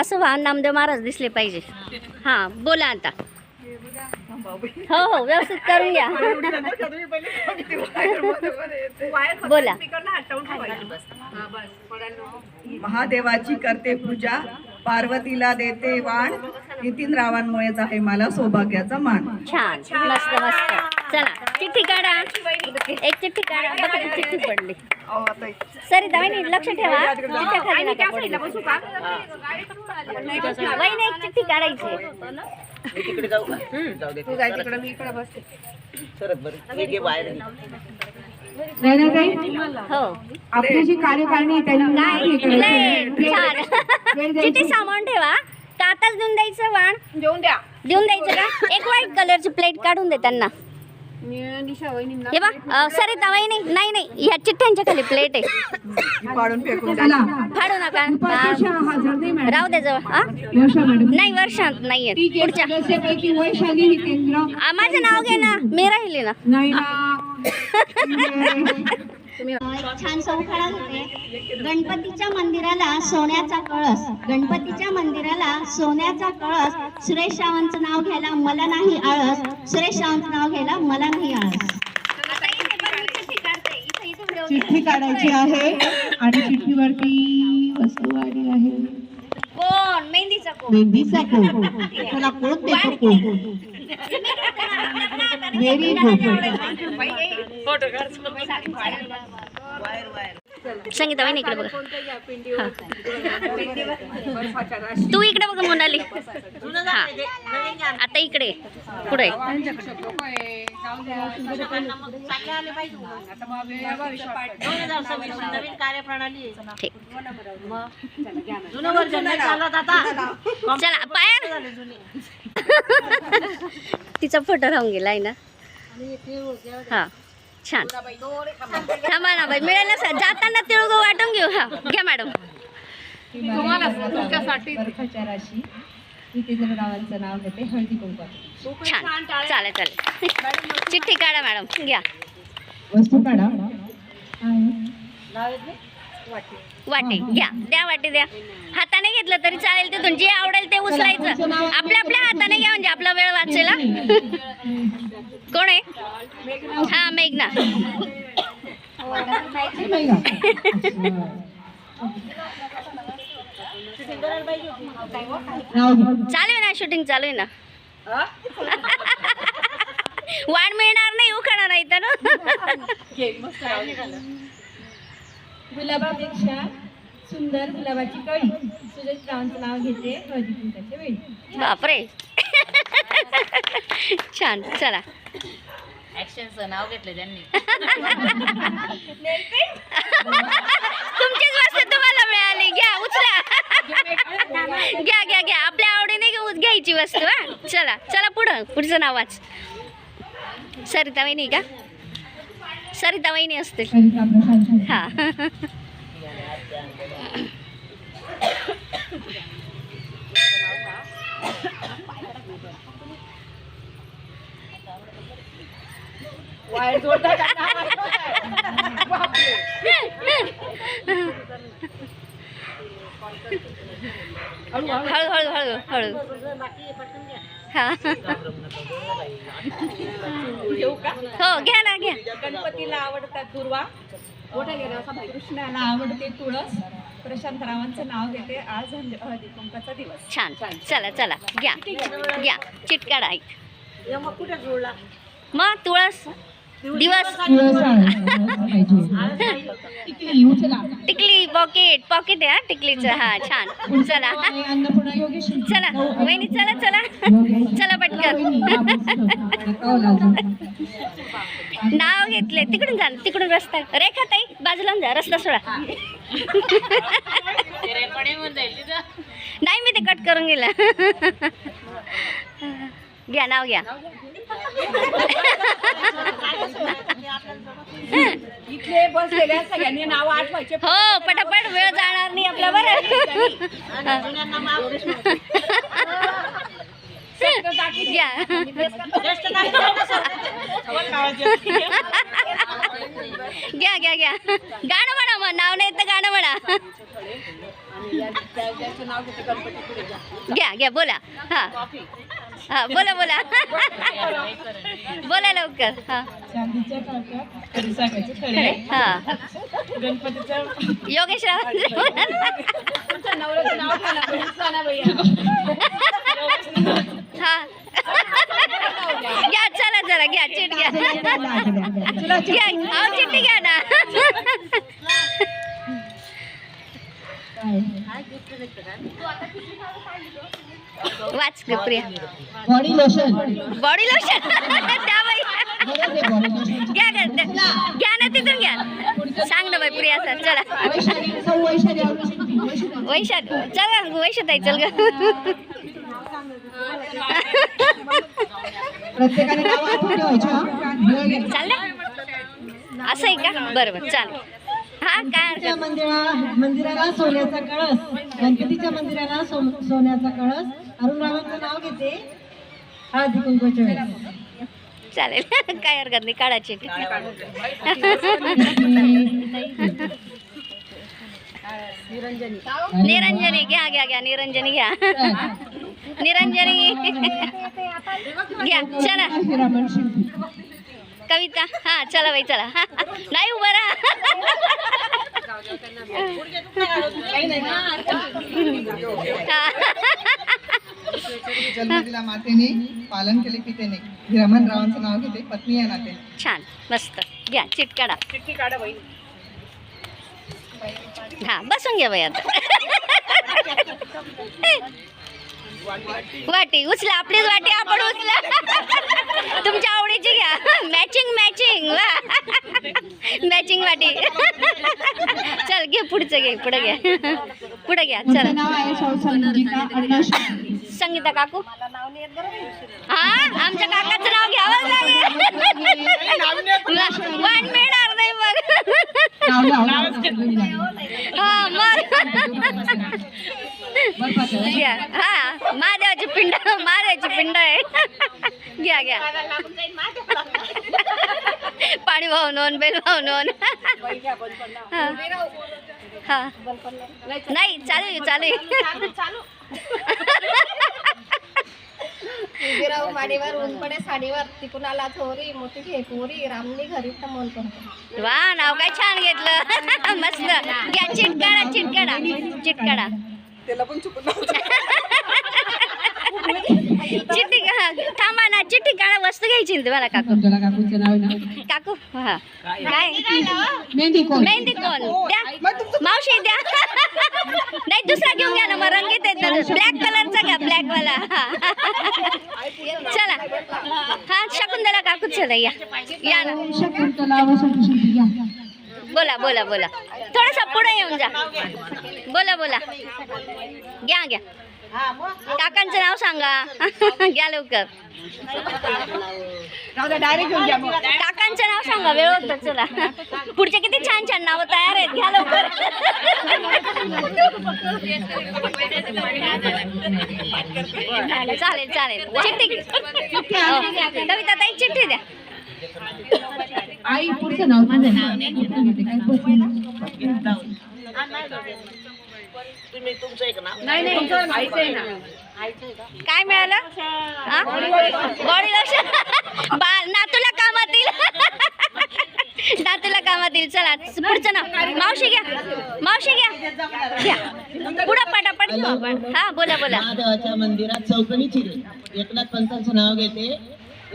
असं वाहन नामदेव महाराज दिसले पाहिजे. हां बोला आता. हो हो व्यवस्थित करून घ्या बोला. महादेवाची करते पूजा पार्वतीला देते वाण नितीन रावांमुळेच आहे मला सौभाग्याचा मान. छान मस्त मस्त. चला चिठ्ठी काढा. एक चिठ्ठी काढा. बघा चिठ्ठी पडली. सरिता वहिनी लक्ष ठेवा. चिठ्ठ्या खाली नका पडू. वहिनी. एक चिठ्ठी काढायची. तिकडे जाऊ का? जाऊ दे. सरक बरं. हे बाहेर. आपली जी कार्यकारिणी सामावून ठेवा. का आताच देऊन द्यायचं वाण. देऊन द्या. देऊन द्यायचं का? एक व्हाईट कलरची प्लेट काढून दे त्यांना. हे बा सरिता वहिनी नाही नाही ह्या चिठ्ठ्यांच्या खाली प्लेट आहे. पाडून फाडू नका. हा. राहू दे जवळ हा नाही वर्षांत नाहीये. पुढच्या. ही माझं नाव घे ना. मी राहिली ना. छान चौथळा होते. गणपतीच्या मंदिराला सोन्याचा कळस. गणपतीच्या मंदिराला सोन्याचा कळस. सुरेश रावांचं नाव घ्यायला मला नाही आळस. सुरेश रावांचं नाव घ्यायला मला नाही आळस. चिठ्ठी काढायची आहे आणि चिठ्ठीवरती वस्तू आली आहे. कोण? मेहंदीचा कोण? मेहंदीचा कोट त्याला कोट देतो coat very good photo Sangeeta wine इकडे बघा. तू इकडे बघा मोनाली. हा. आता इकडे पुढे नवीन कार्यप्रणाली चला पाया तिचा फोटो राहून गेलाय ना. हा. छान. थांबा ना बाई मिळेल ना सर. जाताना तिळगू वाटून घेऊ. हा. घ्या मॅडम. तुम्हाला तुमच्यासाठी राशी नितेंद्र रावांचं नाव घेते हळदी कुंकू. छान. चालेल चालेल. चिठ्ठी काढा मॅडम. घ्या. वस्तू काढा. वाटे. घ्या. द्या वाटे द्या. हाताने घेतलं तरी चालेल तिथून. जे आवडेल ते उचलायचं. आपल्या आपल्या हाताने घ्या म्हणजे आपला वेळ वाचेल कोण आहे? हा मेघना. चालू आहे ना शूटिंग चालू आहे ना? वाढ मिळणार नाही उखाणार नाही तर गुलाबापेक्षा सुंदर गुलाबाची कळी. सुरेश रावांचं नाव घेते वेळी बापरे. छान. चला. ऍक्शनचं नाव घेतलं त्यांनी. तुमचीच वस्तू तुम्हाला मिळाली. घ्या उचला. घ्या घ्या घ्या. आपल्या आवडीने घ्यायची वस्तू हा. चला चला पुढं. पुढचं नाव वाच. सरिता वहिनी का? सरिता वहिनी प्रसाद हा. वायर हळू हळू हळू हळू हा हो घ्या ना घ्या आवडतात दुर्वा. मोठ्या गेला कृष्णाला आवडते तुळस. प्रशांत रावांचं नाव घेते. आज हळदी कुंकाचा दिवस. छान. चला चला. घ्या. घ्या. चिटकाडा मग कुठे जोडला मग तुळस. दिवस टिकली पॉकेट पॉकेट आहे टिकलीचं. हा छान. चला. चला. वहिनी चला चला. चला पटकन. नाव घेतले तिकडून जा तिकडून रस्ता. रेखा ताई बाजूला जा. रस्ता सोडा. नाही मी ते कट करून गेलं. घ्या नाव घ्या. इथले बसलेल्या सगळ्यांनी नाव आठवायचे हो पटापट वेळ जाणार नाही आपला बरं. घ्या. घ्या घ्या घ्या. गाणं म्हणा मग नाव नाही तर गाणं म्हणा. घ्या. घ्या बोला. हा. हा बोला बोला. बोला लवकर हा. चांदीच्या खडे हा. गणपतीचं योगेश राव तुमच्या नवऱ्याचं नाव तुमचं. हा. घ्या चला चला घ्या चिट घ्या. घ्या अहो चिठ्ठी घ्या ना. वाच Priya. Body lotion. Body lotion. द्या बाई. घ्या घ्या ना तिथून घ्या. सांग ना बाई प्रिया सर चला. वैशाख चला वैशात आहे चल ग. चाललं असं आहे का? बरं बरं चालेल. हा काय मंदिरा मंदिराला सोन्याचा कळस गणपतीच्या मंदिराला सोन्याचा कळस अरुण रावांचं नाव घेते हळदी कुंकवाच्या वेळेस चालेल काय हरकत नाही काढायची निरंजनी घ्या घ्या घ्या निरंजनी घ्या निरंजनी घ्या चला शिंपी कविता. हा चला बाई चला. नाही उभं राहा. मातेने पालन केले पितेने रावांचं नाव घेते पत्नी या नातेने छान मस्त. घ्या चिट काढा चिठ्ठी काढा. बाई हा बसून घ्या बाई आता. वाटी उचला आपलीच वाटी आपण उचला. तुमच्या आवडीची घ्या. मॅचिंग मॅचिंग वा. मॅचिंग वाटी. चल घे पुढचं घे पुढे घ्या पुढे घ्या चल. नाव आहे सौ संगीता काकू? हा? आमच्या काकाचं नाव घ्यावंच लागेल. वन मिळणार नाही. मग. हा मग घ्या. हा महादेवाची पिंड महादेवाची पिंड आहे. घ्या घ्या. पाणी वाहून बेल वाहून हा. हा. नाही चालू चालू ऊन पडे साडीवर. तिकून आला थोरी मोठी घे पोरी रामनी घरी करतो. वा नाव काय छान घेतलं. मस्त. घ्या चिटकाडा चिटकाडा. चिटकाडा. त्याला पण चुकून चिठ्ठी हा, थांबा ना चिठ्ठी काढा वस्तू घ्यायची ना तुम्हाला काकू. तुला काकूचं नाव ना? काकू हा. काय? मेहंदी कोण? मेहंदी कोण? द्या. मावशी द्या. नाही दुसरा घेऊन घ्या ना मग रंगीत ना. ब्लॅक कलरचा घ्या ब्लॅक वाला हा. चला. हा शकुंतला काकू चला या. या ना. बोला बोला बोला. थोडासा पुढे येऊन जा. बोला बोला. घ्या घ्या. काकांचं नाव सांगा. घ्या लवकर. काकांचं नाव सांगा वेळ होतं चला. पुढचे किती छान छान नावं तयार आहेत. घ्या लवकर. चालेल चालेल. चिठ्ठी कविता हो. ताई चिठ्ठी द्या. आई पुढचं नाव माझं नाव काय बसली तुम्ही तुमचं एक नाव. नाही नाही. तुमचं आईचं आहे ना. काय मिळालं? बॉडी लोशन बा नातूला कामात येईल नातूला कामात येईल चला पुढचं नाव. मावशी घ्या. मावशी घ्या. घ्या. पुढं पटापट घेऊ आपण हा बोला बोला. महादेवाच्या मंदिरात चौकणी चिरे एकनाथ पंतांचं नाव घेते.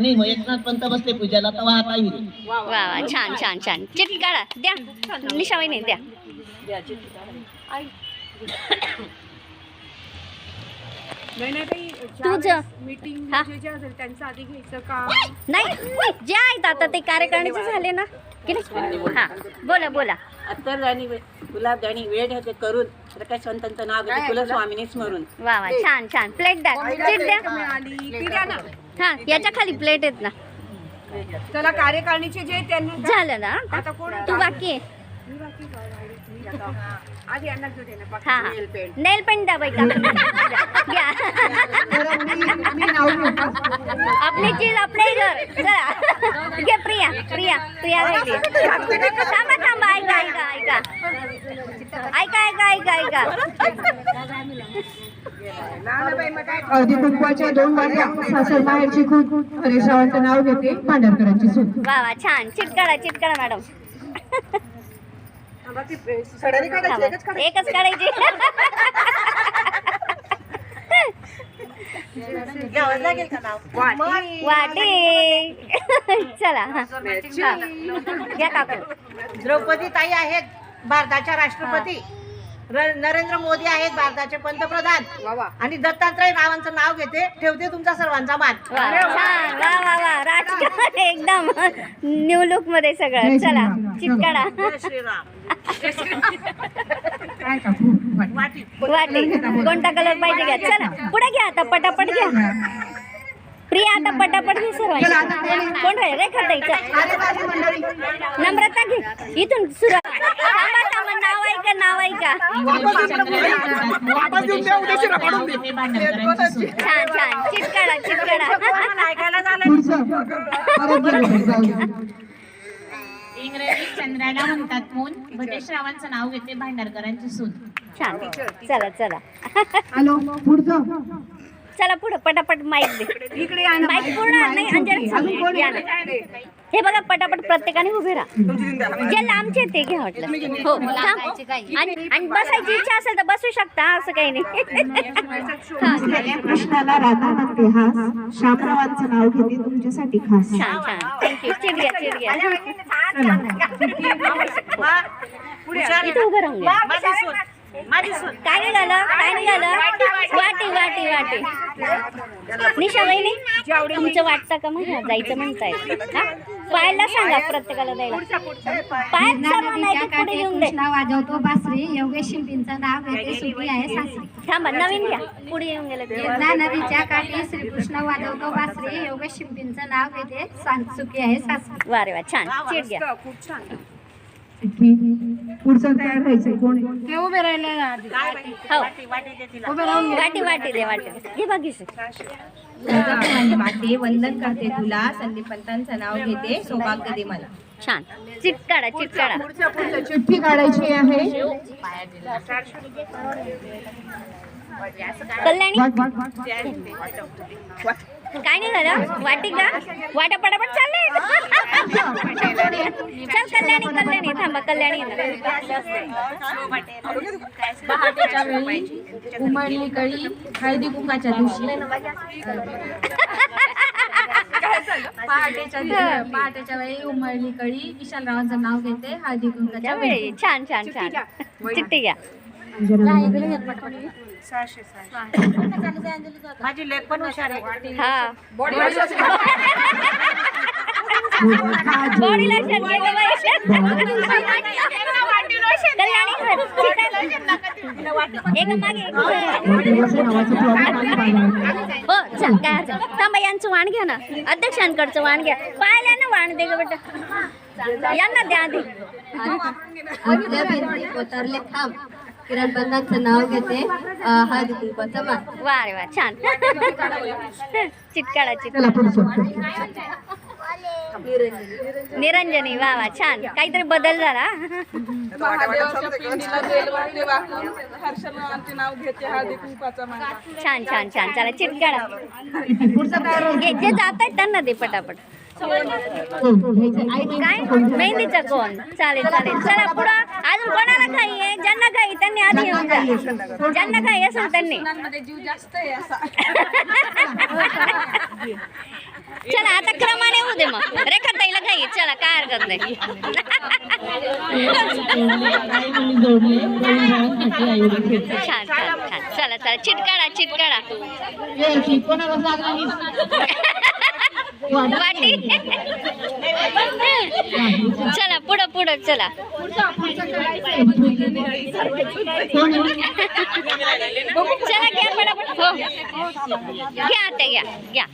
नाही मग एकनाथ पंत बसले पूजाला तर वाहता येईल वा वा छान छान छान. चिठ्ठी काढा द्या. निशावाईने द्या. नाही नाही ताई, तुझं. ज्यावेळेस मीटिंग हा. जे जे असेल त्यांचं आधी घ्यायचं का? नाही जे आहेत आता ते कार्यकारिणीचे झाले ना. की नाही? हा बोला बोला. अत्तर आणि गुलाबजानी वेळ ठेवते करून. प्रकाश संतांचं नाव घेते कुलस्वामिनी स्मरून वा वा छान छान. प्लेट द्या. चिट द्या. मिळाली. ती द्या ना. हा याच्या खाली प्लेट आहेत ना. चला कार्यकारिणीचे जे त्यांनी झालं ना आता कोण तू बाकी आहे. मी बाकी काय राहिली? मी आता आधी यांना घेऊ दे ना बाकी हा नेल पेंट घ्या आपली चीज आपले घर चला. घे प्रिया. प्रिया प्रिया थांबा थांबा. ऐका ऐका ऐका. ऐका ऐका ऐका ऐका. हळदी कुंकवाच्या दोन वाट्या सासर माहेरची खूप हरेशरावांचं नाव घेते पांढरकरांची सून. वा वा छान. चिटकाळा चिटकाळा मॅडम. एकच काढायची. घ्यावं लागेल का नाव? वाटी. चला. घ्या काकू. द्रौपदी ताई आहेत भारताच्या राष्ट्रपती. र- नरेंद्र मोदी आहेत भारताचे पंतप्रधान. आणि दत्तात्रय रावांचं नाव घेते. ठेवते तुमचा सर्वांचा मान. वा छान वा. वा वा राजकारण एकदम न्यू लुकमध्ये सगळं. चला चिटकाळा जय श्रीराम. काय काकू वाटी. वाटी. कोणता कलर पाहिजे घ्या. चला पुढे घ्या आता पटापट घ्या. प्रिया आता पटापट घे सर्वांची कोण राहील रेखा ताई चल नम्रता घे. इथून सुरुवात. थांबा थांबा नाव ऐका नाव ऐका. छान छान. दे. इंग्रजी चंद्राला म्हणतात मून भटेशरावांचं नाव घेते भांडारकरांची सून. छान. चला चला. हॅलो पुढचं. चला पुढे पटापट माईक दे. माईक पूर्ण नाही अंजली या ना. हे बघा पटापट प्रत्येकाने उभे राहा. जे लांबचे ते घ्या वाटलं. हो थांब. आणि आणि बसायची इच्छा असेल तर बसू शकता असं काही नाही. हा. कृष्णाला राधा म्हणते शामरावांचं नाव घेते तुमच्यासाठी खास. छान छान. थँक्यू इथं उभं राहून घ्या. माझी सून माझी काय निघालं? काय निघालं? वाटी वाटी वाटी. निशा वहिनी तुमचं वाटतं का मग? जायचं म्हणताय. हा? पाहायला सांगा प्रत्येकाला द्यायला. पाय पुढे दे. वाजवतो बासरी. योगेश शिंपींचं नाव घेते सुखी आहे सासरी. थांबा नवीन घ्या. पुढे येऊन गेलं. यमुना नदीच्या काठी श्रीकृष्ण वाजवतो बासरी. योगेश शिंपींचं नाव घेते. सा- सुखी आहे सासरी. वा रे वा छान चिड घ्या. पुढचं तयार व्हायचं कोण? हो. वाटी दे तिला. वाटी वाटी दे वाटी दे. हे बघिस माते वंदन करते तुला. संदीप पंतांचं नाव घेते. सौभाग्य दे मला. छान. चिटकाडा चिटकाडा चिठ्ठी काढायची आहे. कल्याणी? वाट- वाट- वाट. काय नाही झालं वाटी का वाटा पटापट चालले चल कल्याणी कल्याणी. थांबा कल्याणी कळी हळदी कुंकाच्या दिवशी. पहाटेच्या दिवशी पहाटेच्या वेळी उमळली कळी. विशालरावांचं नाव घेते हळदी कुंकाच्या वेळी वेळी. छान छान छान. चिठ्ठी घ्या. माझी लेख पण हुशार आहे. हा. Body lotion. हो चल काय हरकत नाही. थांबा यांचं वाण घ्या ना. अध्यक्षांकडचं वाण घ्या. पाहिल्या ना वाण दे ग बेटा. यांना द्या आधी. कोतरले थांब. किरण पंतांचं नाव घेते. हळदी कुंकवाचा मान वा रे वा छान. चिटकाळा चिट चला पुढचं निरंजनी वा वा छान. काहीतरी बदल झाला. छान छान छान. चला हे जे जात आहेत त्यांना दे पटापट. मेहंदीचा कोण चालेल चालेल चला. पुढं अजून कोणाला काही आहे ज्यांना काही त्यांनी आधी येऊन जा ज्यांना काही असेल त्यांनी चला आता क्रमाने येऊ दे मग रेखा ताईला काही चला काय हरकत नाही? छान छान छान चला चला चिटकाळा चिटकाळा यायची. कोणाला जागा नाही. वाटी? चला पुढं पुढं चला. चला घ्या फटाफट हो. घ्या आता घ्या घ्या.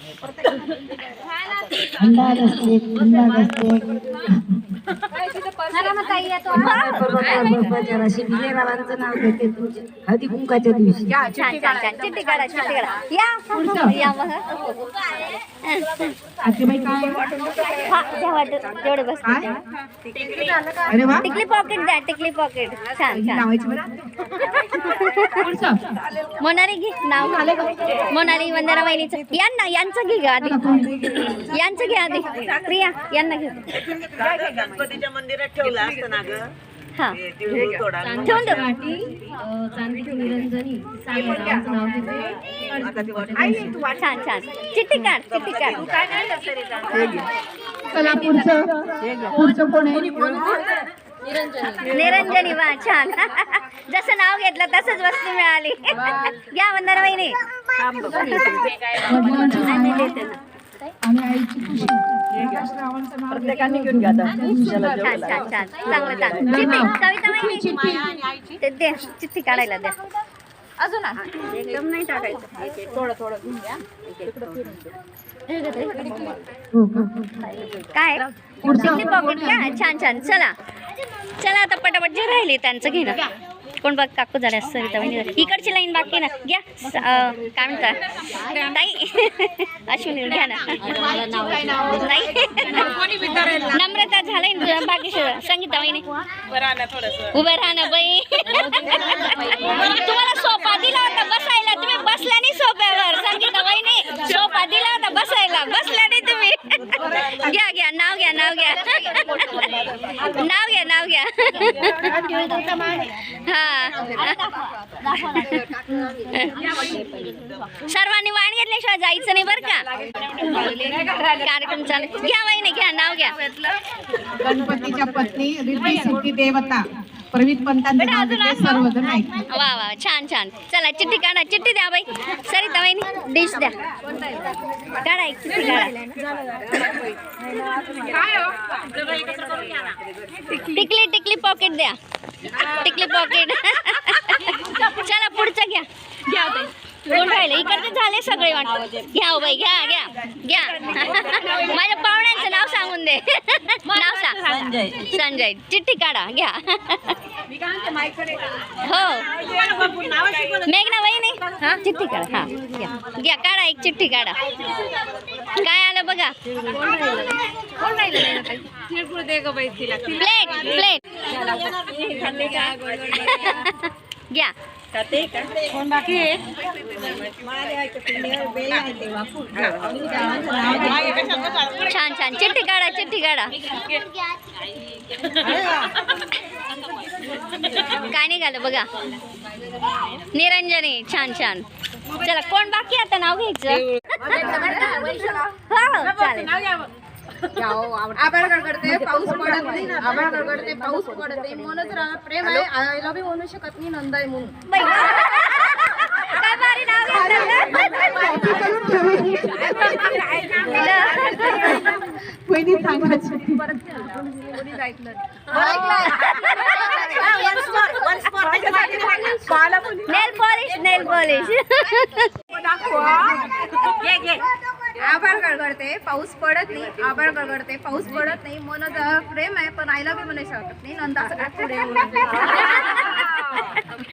नाव घेते तुमचे हळदी कुंकाच्या दिवशी काढा काढा या या मग जेवढे बस टिकली पॉकेट द्या टिकली पॉकेट. छान छान मोनाली घे नाव मोनाली वंदना वहिनीचं. यांना यांचं घे ग आधी. यांचं घे आधी. प्रिया यांना घे. गणपतीच्या मंदिरात ठेवलं असतं ना ग हा ठेवून दे छान छान चिठ्ठी काढ चिठ्ठी काढ चला पुढचं पुढचं कोण आहे निरंजनी वा छान जसं नाव घेतलं तसंच वस्तू मिळाली घ्या वंदना वहिनी आणि आईची खुशी प्रत्येकाने घेऊन घ्या चांगलं चिठ्ठी काढायला द्या अजून. एकदम नाही टाकायचं. थोडं थोडं घेऊन घ्या. का काय? पॉकेट का छान छान. चला. चला आता पटापट जे राहिले त्यांचं घे ना कोण बघ काकू झाल्या झाल्या. इकडची लाईन बाकी ना. घ्या. काय म्हणता? ताई. अश्विनी घ्या ना. नाही नम्रता झालंय ना बाकी सगळं. संगीता वहिनी. उभं राहा ना बाई. तुम्हाला सोफा दिला होता बसायला. तुम्ही बसला नाही सोफ्यावर. संगीता वहिनी. सोफा दिला होता बसायला. बसला नाही तुम्ही. घ्या घ्या नाव घ्या नाव घ्या. नाव घ्या नाव घ्या. हा. सर्वांनी वाण घेतल्याशिवाय जायचं नाही बरं का? कार्यक्रम चालू. घ्या वहिनी घ्या नाव घ्या. गणपतीच्या पत्नी देवता. सर्वजण ऐकतात. वा वा छान छान. चला चिठ्ठी काढा चिठ्ठी द्या बाई. सरिता वहिनी डिश द्या. काढा एक चिठ्ठी काढा. टिकली टिकली पॉकेट द्या. टिकली पॉकेट चला पुढचं घ्या. घ्या बाई कोण राहिले. इकडचे झाले सगळे वाटत. घ्या हो बाई घ्या घ्या घ्या. माझ्या पाहुण्यांचं नाव सांगून दे. नाव सांग. संजय. चिठ्ठी काढा घ्या. हो. मेघना वहिनी हा चिठ्ठी काढा. हा घ्या. घ्या काढा एक चिठ्ठी काढा. काय प्लेट प्लेट घ्या छान छान चिठ्ठी काढा चिठ्ठी काढा काय निघालं बघा. निरंजनी छान छान. चला कोण बाकी आता? नाव घ्यायचं? हो हो चालेल. आभाळ गडगडते पाऊस पडत नाही आभाळ गडगडते पाऊस पडत नाही. मनच राहणार प्रेम आहे. आईला बी म्हणू शकत नाही नंदाई म्हणून. बाई. काय भारी नाव घेतलं पहिली सांगायची नेल पॉलिश नेल पॉलिश आभाळ गडगडते पाऊस पडत नाही. आभाळ गडगडते पाऊस पडत नाही. मन प्रेम आहे पण आईला बी म्हणू शकत नाही. नंदाचं काय पुढे.